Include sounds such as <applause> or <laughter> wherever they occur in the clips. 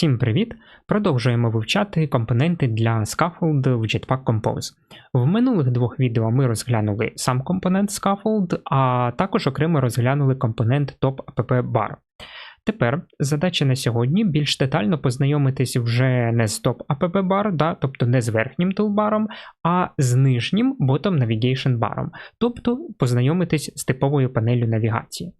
Всім привіт! Продовжуємо вивчати компоненти для Scaffold в Jetpack Compose. В минулих двох відео ми розглянули сам компонент Scaffold, а також окремо розглянули компонент Top Bar. Тепер задача на сьогодні більш детально познайомитись вже не з Top App Bar, да, тобто не з верхнім тулбаром, а з нижнім Bottom Navigation баром, тобто познайомитись з типовою панелью навігації.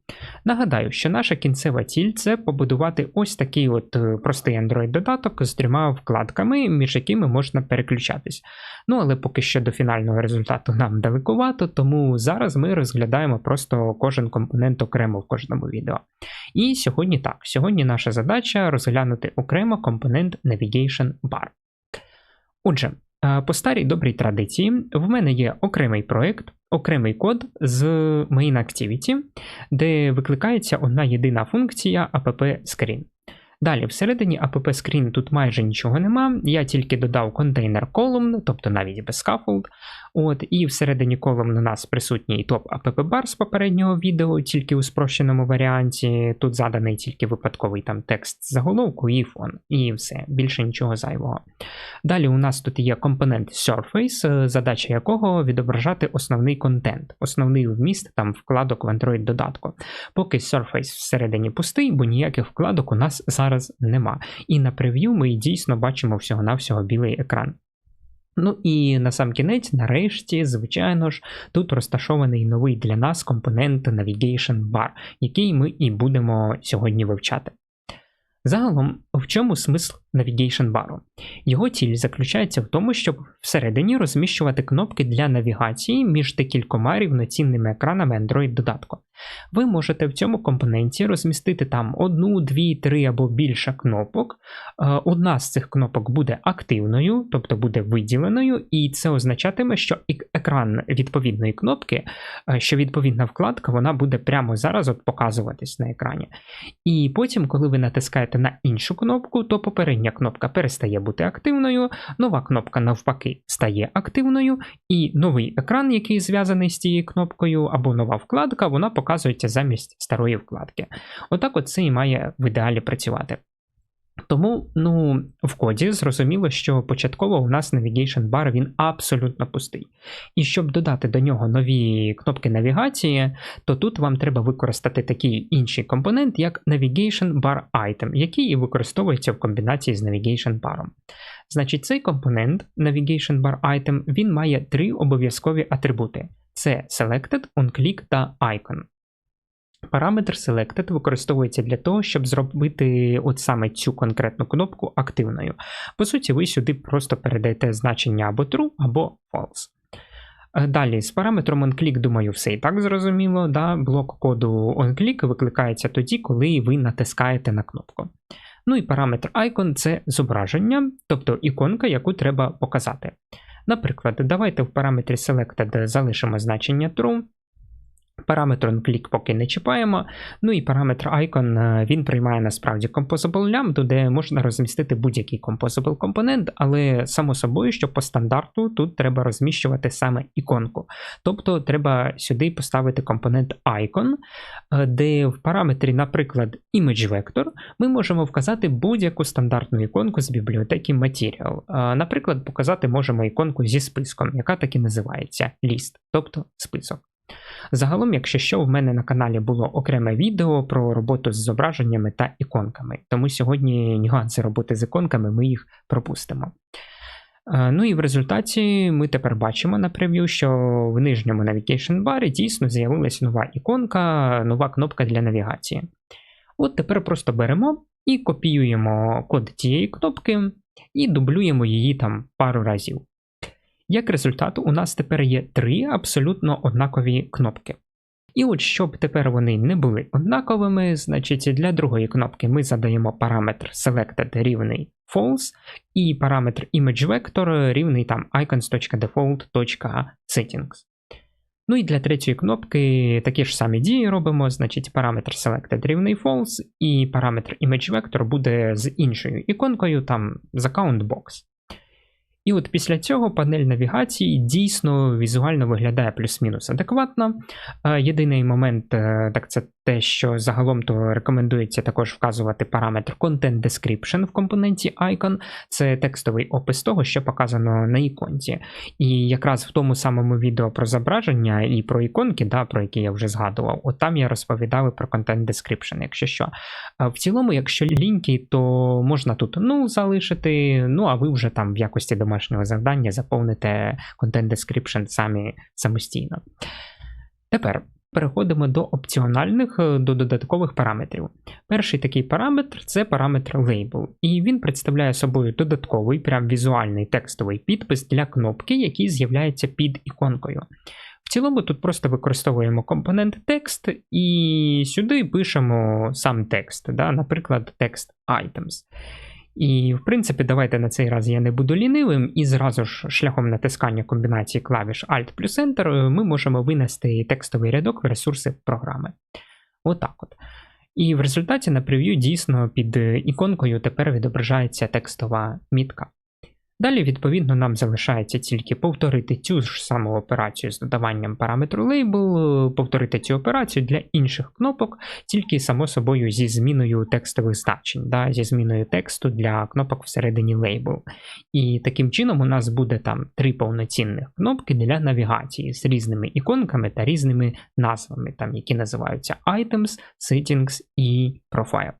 Нагадаю, що наша кінцева ціль це побудувати ось такий от е, простий Android-додаток з трьома вкладками, між якими можна переключатись. Ну але поки що до фінального результату нам далекувато, тому зараз ми розглядаємо просто кожен компонент окремо в кожному відео. І сьогодні так, сьогодні наша задача розглянути окремо компонент Navigation Bar. Отже, по старій добрій традиції, в мене є окремий проект, окремий код з Main Activity, де викликається одна єдина функція app-screen. Далі, всередині app screen тут майже нічого нема. Я тільки додав контейнер column, тобто навіть без scaffold. От, І всередині column у нас присутній топ app bar з попереднього відео, тільки у спрощеному варіанті. Тут заданий тільки випадковий там текст заголовку і фон. І все, більше нічого зайвого. Далі у нас тут є компонент Surface, задача якого відображати основний контент, основний вміст там вкладок в Android додатку. Поки Surface всередині пустий, бо ніяких вкладок у нас зараз зараз нема. І на прев'ю ми дійсно бачимо всього-навсього білий екран. Ну і на сам кінець, нарешті, звичайно ж, тут розташований новий для нас компонент Navigation Bar, який ми і будемо сьогодні вивчати. Загалом, в чому смисл Navigation Bar? Його ціль заключається в тому, щоб всередині розміщувати кнопки для навігації між декількома рівноцінними екранами Android додатку. Ви можете в цьому компоненті розмістити там одну, дві, три або більше кнопок. Е, одна з цих кнопок буде активною, тобто буде виділеною, і це означатиме, що екран відповідної кнопки, е, що відповідна вкладка, вона буде прямо зараз от показуватись на екрані. І потім, коли ви натискаєте на іншу кнопку, то попередня кнопка перестає бути активною, нова кнопка, навпаки, стає активною, і новий екран, який зв'язаний з цією кнопкою, або нова вкладка, вона показується замість старої вкладки. Отак от це і має в ідеалі працювати. Тому ну, в коді зрозуміло, що початково у нас Navigation Bar він абсолютно пустий. І щоб додати до нього нові кнопки навігації, то тут вам треба використати такий інший компонент, як Navigation Bar Item, який і використовується в комбінації з Navigation Bar. Значить, цей компонент Navigation Bar Item він має три обов'язкові атрибути: це Selected, OnClick та Icon. Параметр Selected використовується для того, щоб зробити от саме цю конкретну кнопку активною. По суті, ви сюди просто передаєте значення або true, або false. Е, далі, з параметром onClick, думаю, все і так зрозуміло. Да? Блок коду onClick викликається тоді, коли ви натискаєте на кнопку. Ну і параметр icon це зображення, тобто іконка, яку треба показати. Наприклад, давайте в параметрі Selected залишимо значення true. Параметр onClick поки не чіпаємо. Ну і параметр icon е, він приймає насправді Composable Lambda, де можна розмістити будь-який Composable компонент, але само собою, що по стандарту тут треба розміщувати саме іконку. Тобто треба сюди поставити компонент icon, е, де в параметрі, наприклад, ImageVector, ми можемо вказати будь-яку стандартну іконку з бібліотеки Material. Е, наприклад, показати можемо іконку зі списком, яка так і називається list, тобто список. Загалом, якщо що, в мене на каналі було окреме відео про роботу з зображеннями та іконками, тому сьогодні нюанси роботи з іконками ми їх пропустимо. Е, ну і в результаті ми тепер бачимо на прев'ю, що в нижньому Navigation барі дійсно з'явилася нова іконка, нова кнопка для навігації. От тепер просто беремо і копіюємо код цієї кнопки і дублюємо її там пару разів. Як результат, у нас тепер є три абсолютно однакові кнопки. І от щоб тепер вони не були однаковими, значить для другої кнопки ми задаємо параметр selected рівний false, і параметр ImageVector рівний там icons.default.settings. Ну і для третьої кнопки такі ж самі дії робимо, значить параметр selected рівний false, і параметр ImageVector буде з іншою іконкою, там з account і от після цього панель навігації дійсно візуально виглядає плюс-мінус адекватно. Єдиний момент, е, так це те, що загалом то рекомендується також вказувати параметр Content Description в компоненті Icon. Це текстовий опис того, що показано на іконці. І якраз в тому самому відео про зображення і про іконки, да, про які я вже згадував, от там я розповідав про Content Description, якщо що. В цілому, якщо ліньки, то можна тут ну залишити, ну а ви вже там в якості домашнього завдання заповните Content Description самі самостійно. Тепер переходимо до опціональних, е, до додаткових параметрів. Перший такий параметр це параметр Label, і він представляє собою додатковий, прям візуальний текстовий підпис для кнопки, який з'являється під іконкою. В цілому тут просто використовуємо компонент текст і сюди пишемо сам текст, да, наприклад, текст items. І, в принципі, давайте на цей раз я не буду лінивим, і зразу ж шляхом натискання комбінації клавіш Alt плюс Enter е, ми можемо винести текстовий рядок в ресурси програми. Отак от. І в результаті на прев'ю дійсно під іконкою тепер відображається текстова мітка. Далі, відповідно, нам залишається тільки повторити цю ж саму операцію з додаванням параметру Label, повторити цю операцію для інших кнопок, тільки, само собою, зі зміною текстових значень, да, зі зміною тексту для кнопок всередині Label. І таким чином у нас буде там три повноцінних кнопки для навігації з різними іконками та різними назвами, там, які називаються Items, Settings і Profile.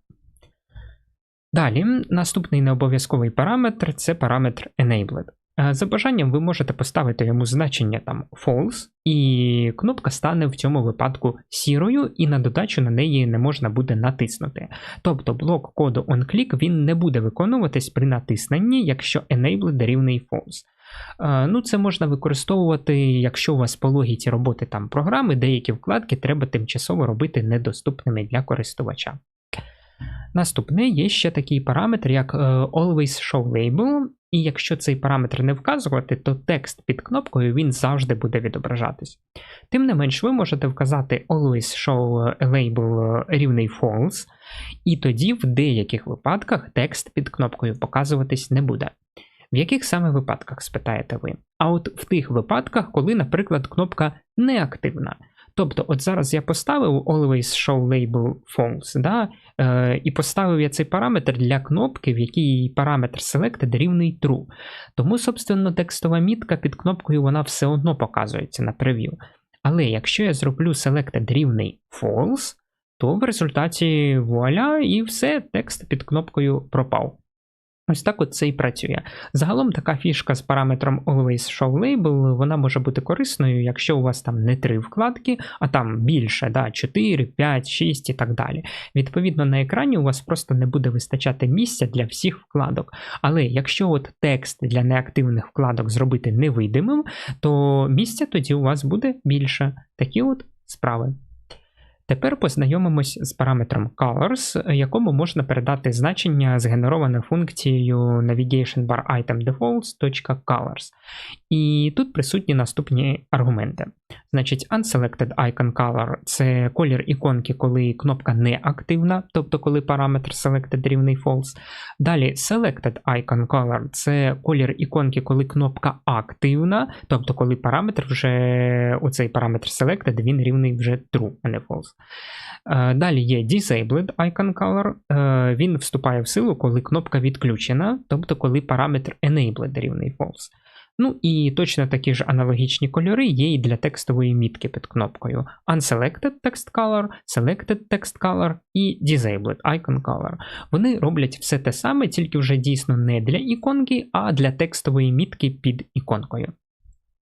Далі, наступний необов'язковий параметр це параметр Enabled. Е, за бажанням ви можете поставити йому значення там false, і кнопка стане в цьому випадку сірою, і на додачу на неї не можна буде натиснути. Тобто блок коду onClick він не буде виконуватись при натисненні, якщо enabled рівний false. Е, ну, Це можна використовувати, якщо у вас по логіці роботи там програми, деякі вкладки треба тимчасово робити недоступними для користувача. Наступне є ще такий параметр, як е, Always Show Label, і якщо цей параметр не вказувати, то текст під кнопкою він завжди буде відображатись. Тим не менш, ви можете вказати Always Show Label рівний False, і тоді в деяких випадках текст під кнопкою показуватись не буде. В яких саме випадках, спитаєте ви? А от в тих випадках, коли, наприклад, кнопка неактивна. Тобто, от зараз я поставив Always Show Label False, да, е, і поставив я цей параметр для кнопки, в якій параметр Selected рівний True. Тому, собственно, текстова мітка під кнопкою вона все одно показується на прев'ю. Але якщо я зроблю Selected рівний False, то в результаті вуаля, і все, текст під кнопкою пропав. Ось так от це і працює. Загалом така фішка з параметром Always Show Label, вона може бути корисною, якщо у вас там не три вкладки, а там більше, да, 4, 5, 6 і так далі. Відповідно, на екрані у вас просто не буде вистачати місця для всіх вкладок. Але якщо от текст для неактивних вкладок зробити невидимим, то місця тоді у вас буде більше. Такі от справи. Тепер познайомимось з параметром colors, якому можна передати значення згенероване функцією navigation bar item defaults.colors. І тут присутні наступні аргументи. Значить, unselected icon color це колір іконки, коли кнопка не активна, тобто коли параметр selected рівний false. Далі selected icon color це колір іконки, коли кнопка активна, тобто коли параметр вже оцей параметр selected, він рівний вже true, а не false. Е, далі є Disabled Icon Color, е, він вступає в силу, коли кнопка відключена, тобто коли параметр Enabled рівний False. Ну і точно такі ж аналогічні кольори є і для текстової мітки під кнопкою Unselected Text Color, Selected Text Color і Disabled Icon Color. Вони роблять все те саме, тільки вже дійсно не для іконки, а для текстової мітки під іконкою.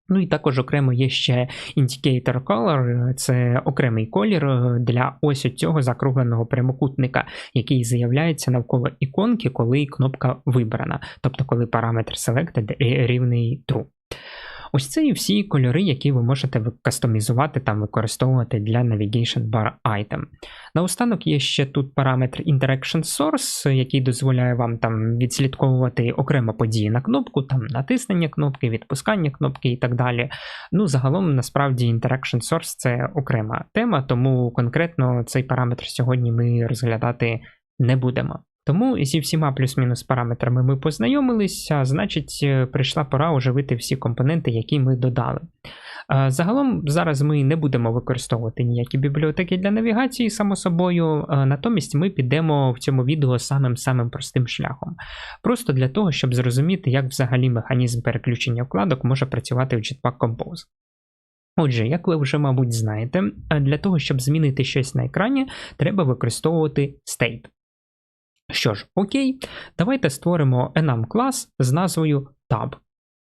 Ну і також окремо є ще Indicator Color, це окремий колір е, для ось цього закругленого прямокутника, який з'являється навколо іконки, коли кнопка вибрана, тобто коли параметр Selected рівний True. Ось це і всі кольори, які ви можете кастомізувати там використовувати для Navigation Bar Item. Наостанок є ще тут параметр Interaction Source, який дозволяє вам там відслідковувати окремо події на кнопку, там натиснення кнопки, відпускання кнопки і так далі. Ну, загалом, насправді, Interaction Source це окрема тема, тому конкретно цей параметр сьогодні ми розглядати не будемо. Тому зі всіма плюс-мінус параметрами ми познайомилися, значить, е, прийшла пора оживити всі компоненти, які ми додали. Е, Загалом зараз ми не будемо використовувати ніякі бібліотеки для навігації, само собою, е, натомість ми підемо в цьому відео самим самим простим шляхом. Просто для того, щоб зрозуміти, як взагалі механізм переключення вкладок може працювати в Jetpack Compose. Отже, як ви вже, мабуть, знаєте, для того, щоб змінити щось на екрані, треба використовувати state. Що ж, окей, давайте створимо enum клас з назвою Tab.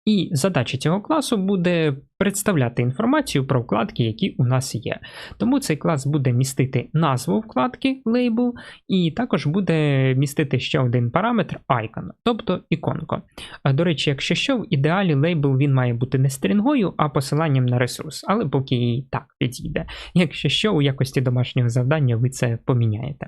І задача цього класу буде представляти інформацію про вкладки, які у нас є. Тому цей клас буде містити назву вкладки label, і також буде містити ще один параметр icon, тобто іконку. До речі, якщо що, в ідеалі лейбл він має бути не стрінгою, а посиланням на ресурс, але поки і так підійде. Якщо що, у якості домашнього завдання ви це поміняєте.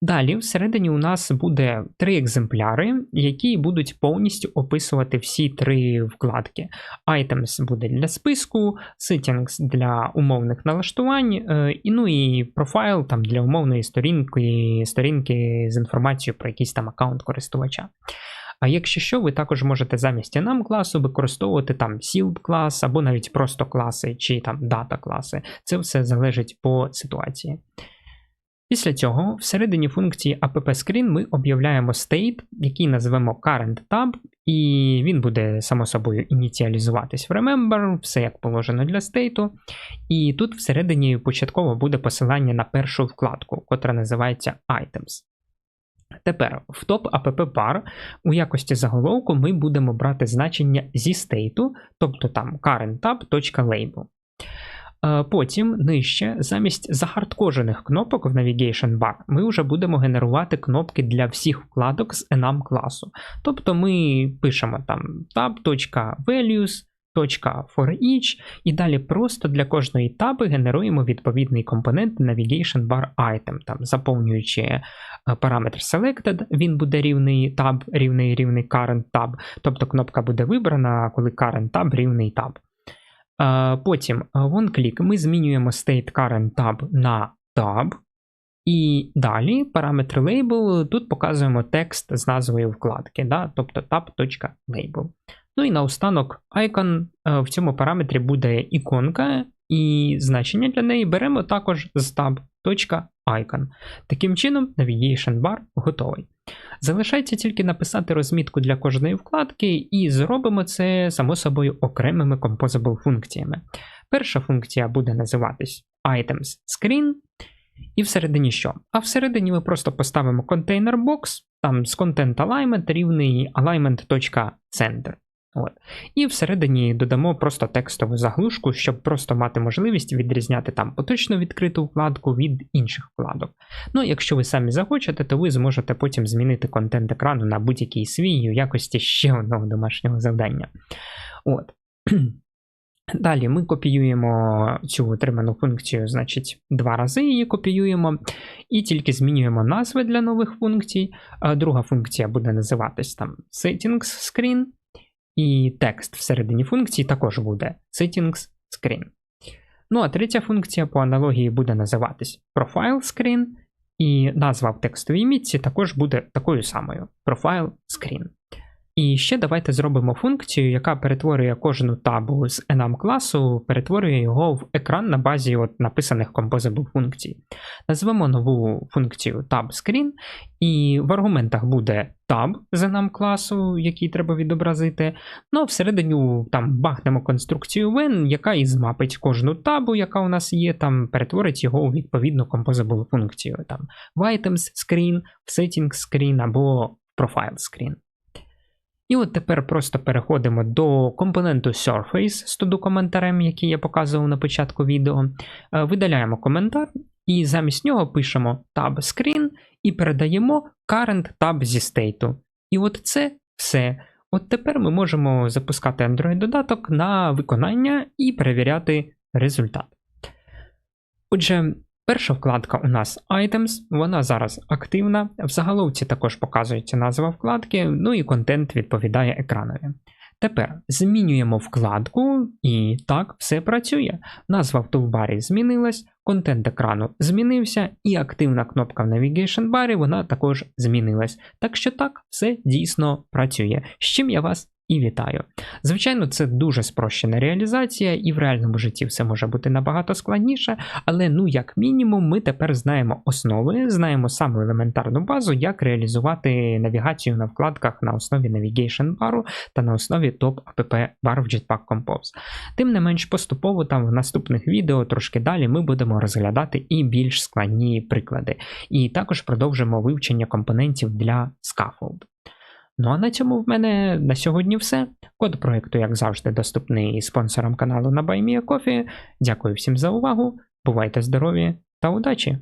Далі, всередині у нас буде три екземпляри, які будуть повністю описувати всі три вкладки. Items буде для списку, Settings для умовних налаштувань, е, і ну і профайл там для умовної сторінки, сторінки з інформацією про якийсь там аккаунт користувача. А якщо що, ви також можете замість enum класу використовувати там SILB клас або навіть просто класи чи там дата класи. Це все залежить по ситуації. Після цього всередині функції app-screen ми об'являємо state, який назвемо current tab, і він буде само собою ініціалізуватись в Remember, все як положено для стейту. І тут всередині початково буде посилання на першу вкладку, котра називається Items. Тепер в топ app bar у якості заголовку ми будемо брати значення зі стейту, тобто там currenttab.label. Е, потім нижче, замість захардкожених кнопок в Navigation Bar, ми вже будемо генерувати кнопки для всіх вкладок з enum класу. Тобто ми пишемо там tab.values, for each, і далі просто для кожної таби генеруємо відповідний компонент Navigation Bar Item, там, заповнюючи е, параметр Selected, він буде рівний tab, рівний рівний current tab, тобто кнопка буде вибрана, коли current tab рівний tab. Потім one-click ми змінюємо state current tab на tab. І далі параметр label, тут показуємо текст з назвою вкладки, да? тобто tab.label. Ну і наостанок icon в цьому параметрі буде іконка, і значення для неї беремо також з tab.icon. Таким чином, Navigation Bar готовий. Залишається тільки написати розмітку для кожної вкладки, і зробимо це, само собою, окремими composable функціями. Перша функція буде називатись Items Screen. І всередині що? А всередині ми просто поставимо контейнер бокс, там з content alignment рівний alignment.center. От. І всередині додамо просто текстову заглушку, щоб просто мати можливість відрізняти там поточно відкриту вкладку від інших вкладок. Ну, якщо ви самі захочете, то ви зможете потім змінити контент екрану на будь-який свій у якості ще одного домашнього завдання. От. <clears throat> Далі ми копіюємо цю отриману функцію, значить, два рази її копіюємо, і тільки змінюємо назви для нових функцій. Друга функція буде називатись там Settings Screen. І текст всередині функції також буде settings screen. Ну а третя функція по аналогії буде називатись profile screen, і назва в текстовій мітці також буде такою самою profile screen. І ще давайте зробимо функцію, яка перетворює кожну табу з enum класу, перетворює його в екран на базі от написаних composable функцій. Назвемо нову функцію TabScreen, і в аргументах буде tab з enum класу, який треба відобразити. Ну а всередині там бахнемо конструкцію when, яка і змапить кожну табу, яка у нас є, там перетворить його у відповідну composable функцію. Там В items screen, в settings screen або в profile screen. І от тепер просто переходимо до компоненту Surface з туду коментарем, який я показував на початку відео. Е, видаляємо коментар, і замість нього пишемо tab screen і передаємо current tab зі стейту. І от це все. От тепер ми можемо запускати Android-додаток на виконання і перевіряти результат. Отже, Перша вкладка у нас Items, вона зараз активна. В заголовці також показується назва вкладки, ну і контент відповідає екранові. Тепер змінюємо вкладку, і так, все працює. Назва в тулбарі змінилась, контент екрану змінився, і активна кнопка в Navigation барі вона також змінилась. Так що так, все дійсно працює, з чим я вас і вітаю. Звичайно, це дуже спрощена реалізація, і в реальному житті все може бути набагато складніше, але ну, як мінімум, ми тепер знаємо основи, знаємо саму елементарну базу, як реалізувати навігацію на вкладках на основі Navigation бару та на основі топ app бар в Jetpack Compose. Тим не менш, поступово там в наступних відео трошки далі ми будемо розглядати і більш складні приклади. І також продовжимо вивчення компонентів для Scaffold. Ну а на цьому в мене на сьогодні все. Код проекту, як завжди, доступний спонсорам каналу на BuyMeACoffee. Дякую всім за увагу. Бувайте здорові та удачі!